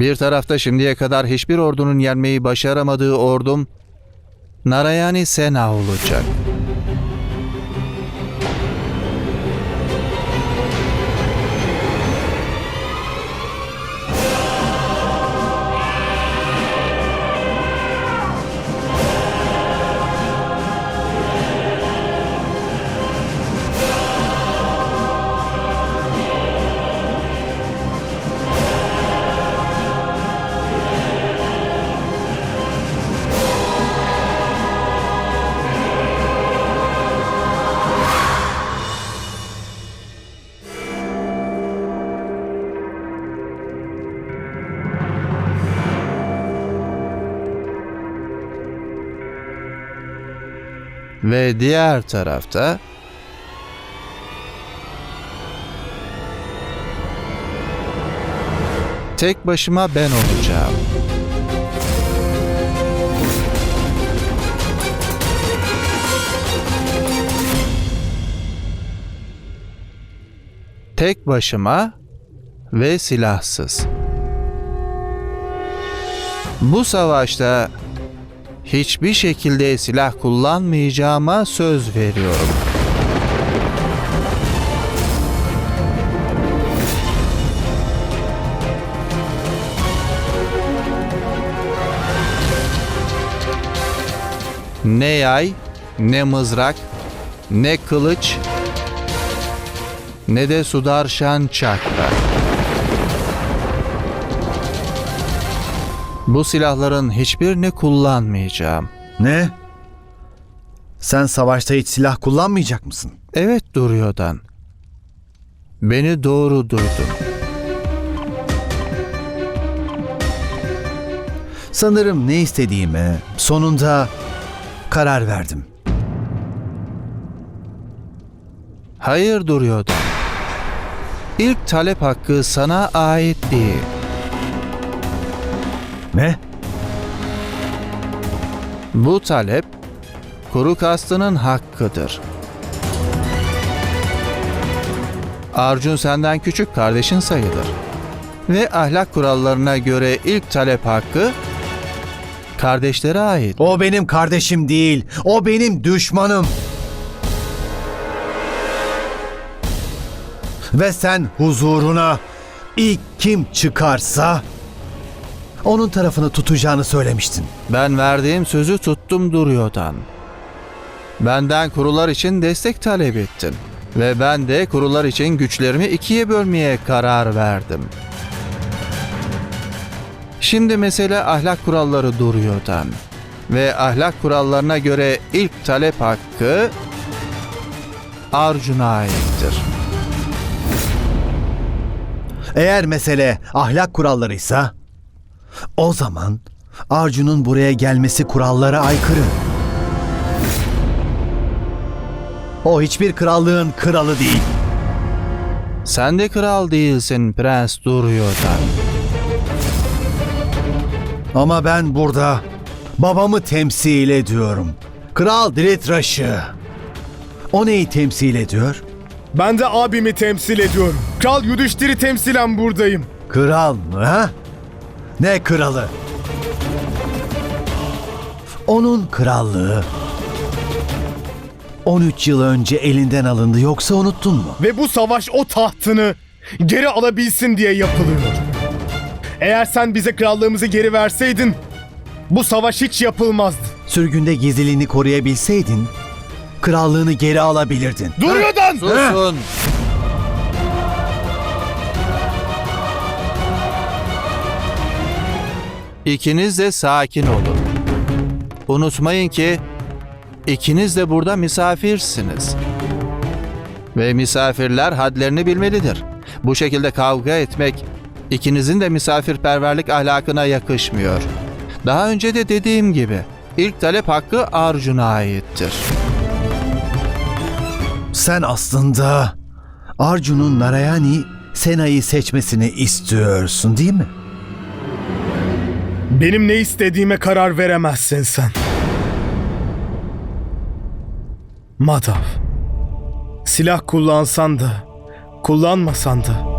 Bir tarafta şimdiye kadar hiçbir ordunun yenmeyi başaramadığı ordum Narayani Sena olacak. Ve diğer tarafta tek başıma ben olacağım. Tek başıma ve silahsız. Bu savaşta hiçbir şekilde silah kullanmayacağıma söz veriyorum. Ne yay, ne mızrak, ne kılıç, ne de sudarşan çakra. Bu silahların hiçbirini kullanmayacağım. Ne? Sen savaşta hiç silah kullanmayacak mısın? Evet Duryodhan. Beni doğru duydun. Sanırım ne istediğime sonunda karar verdim. Hayır Duryodhan. İlk talep hakkı sana ait değil. Ne? Bu talep kuru kastının hakkıdır. Arjun senden küçük kardeşin sayılır. Ve ahlak kurallarına göre ilk talep hakkı kardeşlere ait. O benim kardeşim değil. O benim düşmanım. Ve sen huzuruna ilk kim çıkarsa onun tarafını tutacağını söylemiştin. Ben verdiğim sözü tuttum Duryodhan. Benden kurular için destek talep ettin. Ve ben de kurular için güçlerimi ikiye bölmeye karar verdim. Şimdi mesele ahlak kuralları Duryodhan. Ve ahlak kurallarına göre ilk talep hakkı Arjun'a aittir. Eğer mesele ahlak kurallarıysa o zaman Arjun'un buraya gelmesi kurallara aykırı. O hiçbir krallığın kralı değil. Sen de kral değilsin Prens Duryodhan. Ama ben burada babamı temsil ediyorum. Kral Dhritarash'ı. O neyi temsil ediyor? Ben de abimi temsil ediyorum. Kral Yudhishthir'i temsilen buradayım. Kral mı ha? Ne kralı? Onun krallığı 13 yıl önce elinden alındı yoksa unuttun mu? Ve bu savaş o tahtını geri alabilsin diye yapılıyor. Eğer sen bize krallığımızı geri verseydin bu savaş hiç yapılmazdı. Sürgünde gizliliğini koruyabilseydin krallığını geri alabilirdin. Duryodhan! Susun! İkiniz de sakin olun. Unutmayın ki ikiniz de burada misafirsiniz. Ve misafirler hadlerini bilmelidir. Bu şekilde kavga etmek ikinizin de misafirperverlik ahlakına yakışmıyor. Daha önce de dediğim gibi ilk talep hakkı Arjun'a aittir. Sen aslında Arjun'un Narayani Sena'yı seçmesini istiyorsun değil mi? Benim ne istediğime karar veremezsin sen. Madav. Silah kullansan da, kullanmasan da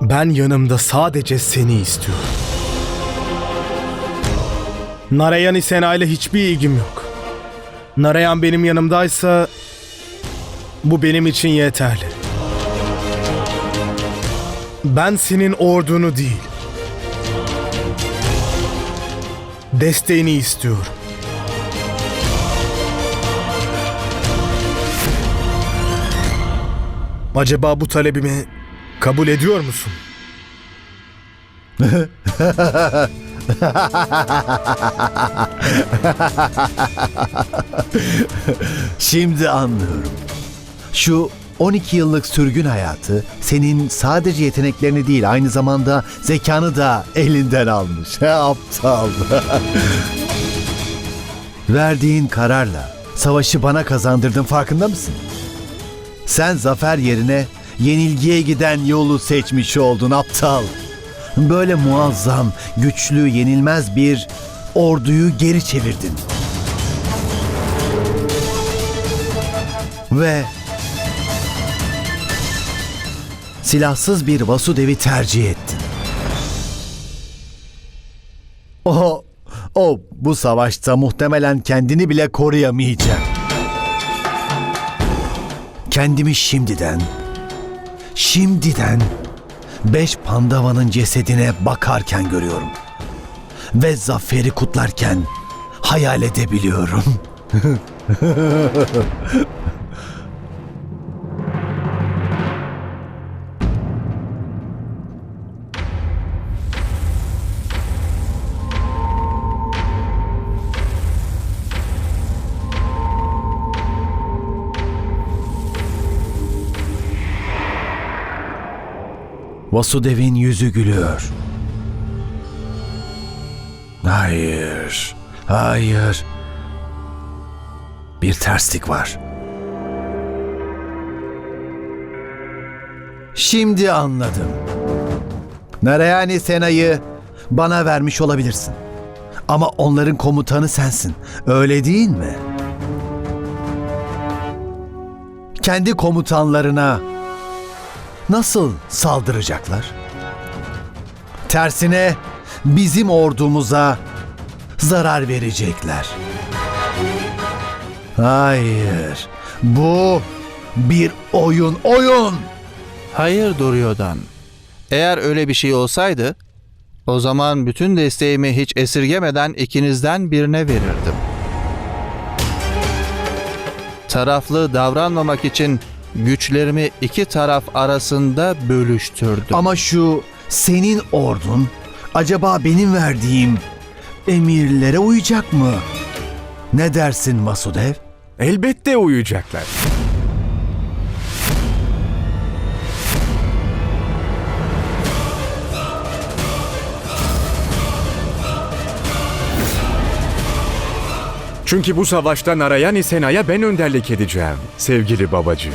Ben yanımda sadece seni istiyorum. Narayani Sena ile hiçbir ilgim yok. Narayan benim yanımdaysa bu benim için yeterli. Ben senin ordunu değil, desteğini istiyorum. Acaba bu talebimi kabul ediyor musun? Şimdi anlıyorum. Şu 12 yıllık sürgün hayatı senin sadece yeteneklerini değil aynı zamanda zekanı da elinden almış. Aptal. Verdiğin kararla savaşı bana kazandırdın farkında mısın? Sen zafer yerine yenilgiye giden yolu seçmiş oldun aptal. Böyle muazzam, güçlü, yenilmez bir orduyu geri çevirdin. Ve silahsız bir Vasudev'i tercih ettin. O, o bu savaşta muhtemelen kendini bile koruyamayacak. Kendimi şimdiden, şimdiden beş pandavanın cesedine bakarken görüyorum. Ve zaferi kutlarken hayal edebiliyorum. Vasudev'in yüzü gülüyor. Hayır, hayır. Bir terslik var. Şimdi anladım. Narayani Sena'yı bana vermiş olabilirsin. Ama onların komutanı sensin. Öyle değil mi? Kendi komutanlarına nasıl saldıracaklar? Tersine bizim ordumuza zarar verecekler. Hayır. Bu bir oyun, oyun. Hayır Duryodhan. Eğer öyle bir şey olsaydı, o zaman bütün desteğimi hiç esirgemeden ikinizden birine verirdim. Taraflı davranmamak için güçlerimi iki taraf arasında bölüştürdüm. Ama şu senin ordun acaba benim verdiğim emirlere uyacak mı? Ne dersin Masudev? Elbette uyuyacaklar. Çünkü bu savaşta Narayani Sena'ya ben önderlik edeceğim sevgili babacığım.